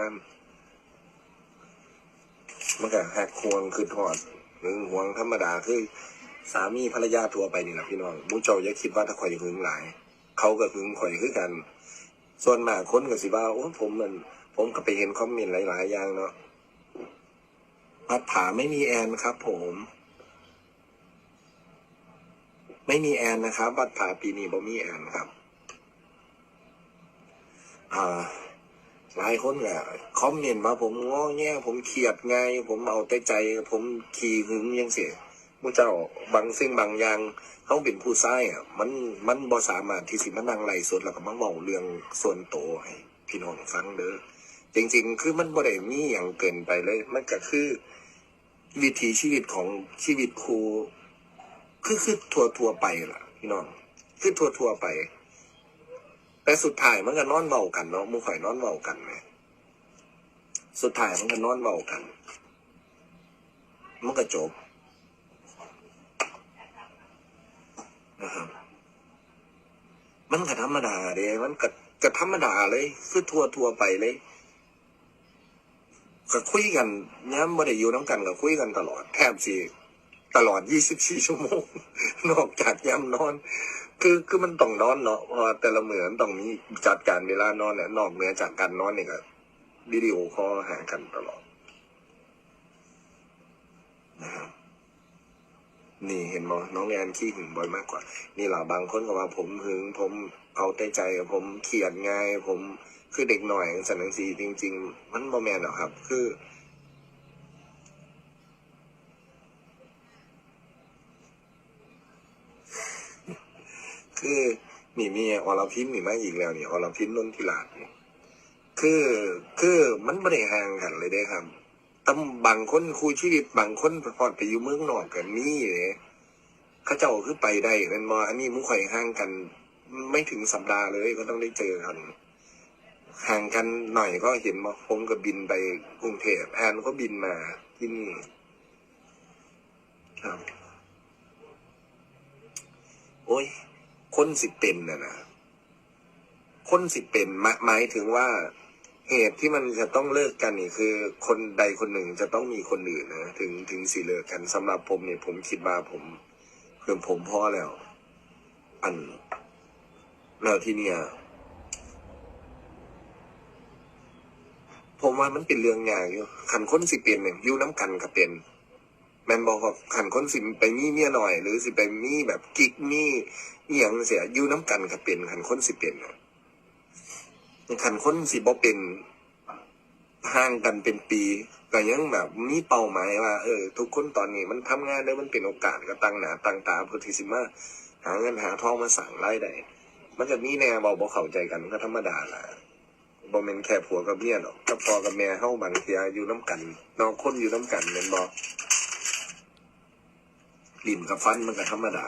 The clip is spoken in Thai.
มันมันก็หักควงคือทอดหึงหวงธรรมดาคือ สามีภรรยาทัวไปนี่แหละพี่น้องมุ้เจ้าอย่าคิดว่าถ้าข่อยหึงหลาย เขาก็หึงข่อยคือกัน ส่วนมากคนก็สิว่าโอ้ผมมัน ผมก็ไปเห็นคอมเมนต์หลาย ๆ อย่างเนาะปัดผาไม่มีแอนครับ ผม ไม่มีแอนนะครับบัดผาปีนี้บ่มีแอนครับ อ่า หลายคนก็คอมเมนต์มาผมง้อแง่ผมเครียดไง ผมเอาแต่ใจ ผมขี้หึงยังเสียมูเจ้าบางสิ่งบางอย่างเขาเป็นผู้ชายอะมันมันบ่สามารถที่สิมานั่งไล่สดแล้วก็มาเว้าเรื่องส่วนโตให้พี่น้องฟังเด้อจริง ๆ คือมันบ่ได้มีอย่างเกินไปเลย มันก็คือวิถีชีวิตของชีวิตครูคือคือทั่วทั่วไปล่ะ พี่น้องคือทั่วทั่วไป แต่สุดท้ายมันก็นอนเบากันเนาะหมูข่อยนอนเบากันไหมสุดท้ายมันก็นอนเบากัน มันก็จบนะครับมันก็ธรรมดาเด้มันก็ก็ธรรมดาเลยคือทัวทัวไปเลยก็คุยกันเนี่ย้ำบ่ได้อยู่น้ำกันก็คุยกันตลอดแทบสิตลอด 24 ชั่วโมง นอกจากย้ำนอน คือคือมันต้องนอนเนาะเพราะว่าแต่ละเหมือนต้องมีจัดการเวลานอนเนี่ยนอกเหนือจากการนอนเนี่ยก็วิดีโอคอลหากันตลอดนะครับนี่เห็นบ่น้องแอนขี้หึงบ่อยมากกว่า นี่แหละบางคนก็ว่าผมหึง ผมเอาแต่ใจผมเขียดง่าย ผมคือเด็กหน่อยสันนังสีจริง ๆ มันบ่แมนหรอกครับ คือ คือนี่มีอรพิมนี่มาอีกแล้วนี่อรพิมนนทิลาดคือคือมันไม่ได้ห่างกันเลยเด้ครับตำบางคนคุยชีวิตบางคนพอดไปอยู่เมืองนอกกันนี่เลยเขาเจ้าคือไปได้เป็นมออันนี้มุ้งข่อยห่างกัน ไม่ถึงสัปดาห์เลยก็ต้องได้เจอกันห่างกันหน่อยก็เห็นมาผมก็บินไปกรุงเทพแอนก็บินมาที่นี่ครับ โอ้ย คนสิเป็นนะนะคนสิเป็นหมายถึงว่าเหตุที่มันจะต้องเลิกกันนี่คือ คนใดคนหนึ่งจะต้องมีคนอื่นนะถึงถึงสิเลิกกันสำหรับผมเนี่ยผมคิดว่าผมคือผมพ่อแล้ว อันแล้วที่เนี่ย ผมว่ามันเป็นเรื่องยากอยู่ขันคนสิเป็นเนี่ยยู่น้ำกันกับเป็น แมนบอกขันคนสิไปมีเมียหน่อย หรือสิไปมีแบบกิ๊กมีเอียงเสียอยู่น้ำกันกับเป็นขันคนสิเป็นขันคนสิบ่เป็นห่างกันเป็นปีก็ยังแบบมีเป้าหมายว่าเออทุกคนตอนนี้มันทำงานได้มันเป็นโอกาสก็ตั้งหนาตั้งตาเพื่อที่สิมาหาเงินหาทองมาสั่งรายได้มันจะมีแนวเบาบ่เข้าใจกันก็ธรรมดาล่ะบ่แมนแค่ผัวกับเมียหรอกกับพ่อกับแม่เฮาบางเทียอยู่น้ำกันน้องคนอยู่น้ำกันแม่นบ่ ลิ้นกับฟันมันก็ธรรมดา